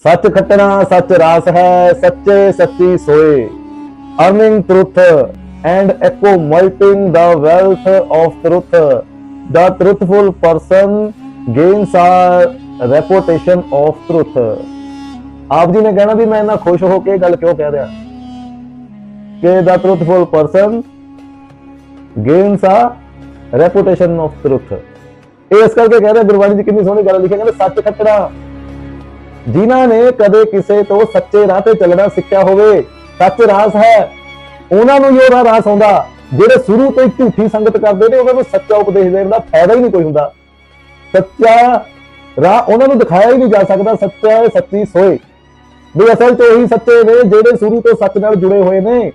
ਸੱਚ ਖੱਟਣਾ ਸੱਚ ਰਾਸ ਹੈ ਸੱਚੇ ਸੱਚੀ so earning truth and accumulating the wealth of truth the truthful person gains a reputation of truth ਆਪ ਜੀ ਨੇ ਕਹਿਣਾ ਵੀ ਮੈਂ ਇੰਨਾ ਖੁਸ਼ ਹੋ ਕੇ ਇਹ ਗੱਲ ਕਿਉਂ ਕਹਿ ਰਿਹਾ ਕਿ the truthful person gains a reputation of truth ਇਹ ਇਸ ਕਰਕੇ ਕਹਿ ਰਿਹਾ ਗੁਰਬਾਣੀ ਦੀ ਕਿੰਨੀ ਸੋਹਣੀ ਗੱਲ ਲਿਖੀ ਹੈ, ਕਹਿੰਦੇ ਸੱਚ ਖੱਟਣਾ ਜਿਨ੍ਹਾਂ ਨੇ ਕਦੇ ਕਿਸੇ ਤੋਂ ਸੱਚੇ ਰਾਹ ਤੇ ਚੱਲਣਾ ਸਿੱਖਿਆ ਹੋਵੇ, ਸੱਚ ਰਾਸ ਹੈ। ਉਹਨਾਂ ਨੂੰ ਹੀ ਉਹਦਾ ਰਾਸ ਆਉਂਦਾ। ਜਿਹੜੇ ਸ਼ੁਰੂ ਤੋਂ ਹੀ ਝੂਠੀ ਸੰਗਤ ਕਰਦੇ ਨੇ, ਉਹਨਾਂ ਨੂੰ ਸੱਚਾ ਉਪਦੇਸ਼ ਦੇਣ ਦਾ ਫਾਇਦਾ ਹੀ ਨਹੀਂ ਕੋਈ ਹੁੰਦਾ। ਸੱਚਾ ਰਾਹ ਉਹਨਾਂ ਨੂੰ ਦਿਖਾਇਆ ਹੀ ਨਹੀਂ ਜਾ ਸਕਦਾ, ਸੱਚਾ ਸੱਚੀ ਸੋਏ। ਵੀ ਅਸਲ 'ਚ ਉਹੀ ਸੱਚੇ ਨੇ, ਜਿਹੜੇ ਸ਼ੁਰੂ ਤੋਂ ਸੱਚ ਨਾਲ ਜੁੜੇ ਹੋਏ ਨੇ।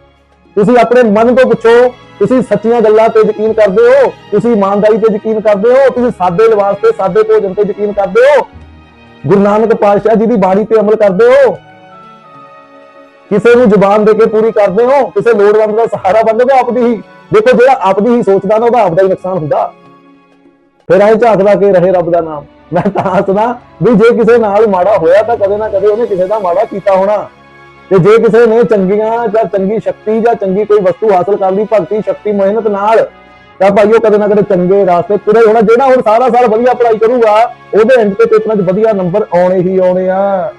ਤੁਸੀਂ ਆਪਣੇ ਮਨ ਤੋਂ ਪੁੱਛੋ, ਤੁਸੀਂ ਸੱਚੀਆਂ ਗੱਲਾਂ ਤੇ ਯਕੀਨ ਕਰਦੇ ਹੋ, ਤੁਸੀਂ ਇਮਾਨਦਾਰੀ ਤੇ ਯਕੀਨ ਕਰਦੇ ਹੋ, ਤੁਸੀਂ ਸਾਦੇ ਲਿਬਾਸ ਤੇ, ਸਾਦੇ ਭੋਜਨ ਤੇ ਯਕੀਨ ਕਰਦੇ ਹੋ। ਗੁਰੂ ਨਾਨਕ ਪਾਤਸ਼ਾਹ ਜੀ ਦੀ ਬਾਣੀ ਤੇ ਅਮਲ ਕਰਦੇ ਹੋ? ਕਿਸੇ ਨੂੰ ਜ਼ੁਬਾਨ ਦੇ ਕੇ ਪੂਰੀ ਕਰਦੇ ਹੋ? ਕਿਸੇ ਲੋੜਵੰਦ ਦਾ ਸਹਾਰਾ ਬਣਦੇ ਹੋ ਆਪਦੀ ਹੀ? ਦੇਖੋ, ਜਿਹੜਾ ਆਪਦੀ ਹੀ ਸੋਚਦਾ ਨਾ, ਉਹਦਾ ਆਪਦਾ ਹੀ ਨੁਕਸਾਨ ਹੁੰਦਾ। ਫਿਰ ਐਂ ਝਾਕਦਾ ਕੇ ਰਹੇ ਰੱਬ ਦਾ ਨਾਮ। ਮੈਂ ਤਾਂ ਹੱਸਦਾ ਵੀ ਜੇ ਕਿਸੇ ਨਾਲ ਮਾੜਾ ਹੋਇਆ ਤਾਂ ਕਦੇ ਨਾ ਕਦੇ ਉਹਨੇ ਕਿਸੇ ਦਾ ਮਾੜਾ ਕੀਤਾ ਹੋਣਾ। ਤੇ ਜੇ ਕਿਸੇ ਨੇ ਚੰਗੀਆਂ ਜਾਂ ਚੰਗੀ ਸ਼ਕਤੀ ਜਾਂ ਚੰਗੀ ਕੋਈ ਵਸਤੂ ਹਾਸਲ ਕਰ ਲਈ, ਭਗਤੀ, ਸ਼ਕਤੀ, ਮਿਹਨਤ ਨਾਲ ਤਾਂ ਭਾਈ ਉਹ ਕਦੇ ਨਾ ਕਦੇ ਚੰਗੇ ਰਾਸਤੇ ਪੂਰੇ ਹੋਣਾ, ਜਿਹੜਾ ਹੁਣ ਸਾਰਾ ਸਾਲ ਵਧੀਆ ਪੜ੍ਹਾਈ ਕਰੂਗਾ, ਉਹਦੇ ਐਂਡ ਤੇ ਪੇਪਰਾਂ 'ਚ ਵਧੀਆ ਨੰਬਰ ਆਉਣੇ ਹੀ ਆਉਣੇ ਆ।